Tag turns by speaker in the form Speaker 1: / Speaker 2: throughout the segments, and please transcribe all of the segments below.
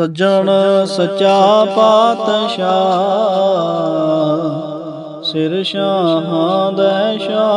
Speaker 1: ਸੱਜਣ ਸਚਾ ਪਾਤਸ਼ਾਹ, ਸਿਰ ਸ਼ਾਹਾਂ ਦਾ ਸ਼ਾਹ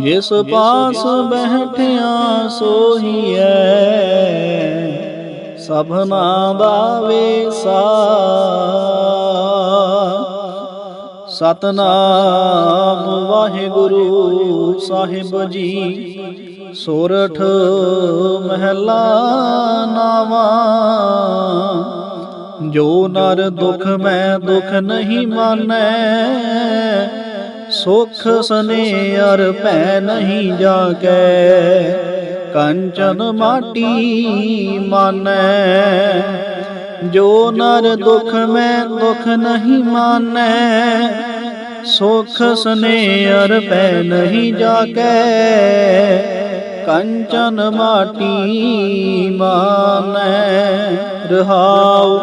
Speaker 1: ਜਿਸ ਪਾਸ ਬਹਿਠਿਆ ਸੋਹੀਐ, ਸਭਨਾ ਦਾ ਵੇਸਾ। ਸਤਨਾਮ ਵਾਹਿਗੁਰੂ ਸਾਹਿਬ ਜੀ ਸੋਰਠ ਮਹਿਲਾ ਨਾਵਾ। ਜੋ ਨਰ ਦੁਖ ਮੈਂ ਦੁਖ ਨਹੀਂ ਮਾਨੈ, ਸੁਖ ਸਨੇ ਅਰ ਭੈ ਨਹੀਂ ਜਾਗੈ। ਕੰਚਨ ਮਾਟੀ ਮਾਨੈ, ਜੋ ਨਰ ਦੁਖ ਮੈਂ ਦੁਖ ਨਹੀਂ ਮਾਨੈ, ਸੁਖ ਸਨੇ ਅਰ ਭੈ ਨਹੀਂ ਜਾਗੈ। ਕੰਚਨ ਮਾਟੀ ਮਾਨੈ ਰਹਾਉ,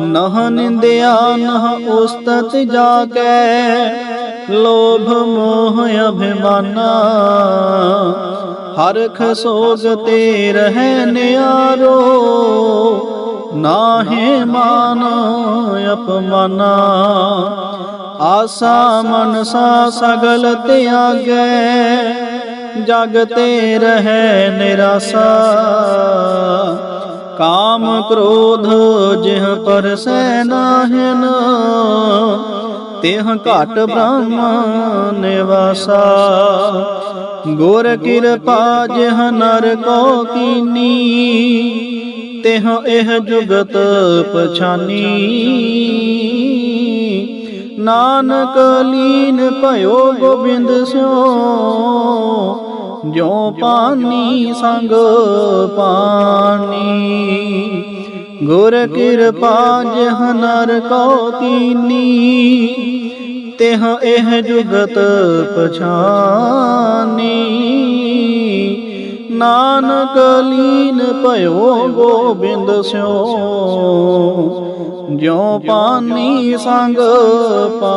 Speaker 1: ਨਹ ਨਿੰਦਿਆ ਨਹ ਉਸਤਤ ਜਾਕੈ ਲੋਭ ਮੋਹ ਅਭਿਮਾਨਾ। ਹਰਖ ਸੋਗ ਤੇ ਰਹਿ ਨਿਆਰੋ, ਨਾਹੇ ਮਾਨ ਅਪਮਾਨਾ। ਆਸਾ ਮਨਸਾ ਸਗਲ ਤਿਆਗੈ ਜਗ ਤੇ ਰਹਿ ਨਿਰਾਸਾ। ਕਾਮ ਕ੍ਰੋਧ ਜਿਹ ਪਰ ਪਰਸੈ ਨਾਹਿਨ, ਤਿਹ ਘਟ ਬ੍ਰਹਮ ਨਿਵਾਸਾ। ਗੁਰ ਕਿਰਪਾ ਜਿਹ ਨਰ ਕੋ ਕੀਨੀ, ਤਿਹ ਇਹ ਜੁਗਤ ਪਛਾਨੀ। ਨਾਨਕ ਲੀਨ ਭਇਓ ਗੋਬਿੰਦ ਸਿਓ ਜੋ ਪਾਨੀ ਸੰਗ ਪਾਨੀ ਗੁਰ ਕਿਰਪਾ ਜਹ ਨਰ ਕੋ ਕੀਨੀ ਤਿਹ ਇਹ ਜੁਗਤ ਪਛਾਨੀ। ਨਾਨਕ ਲੀਨ ਭਇਓ ਗੋਬਿੰਦ ਸਿਓ, ਜਿਉ ਪਾਨੀ ਸੰਗ ਪਾ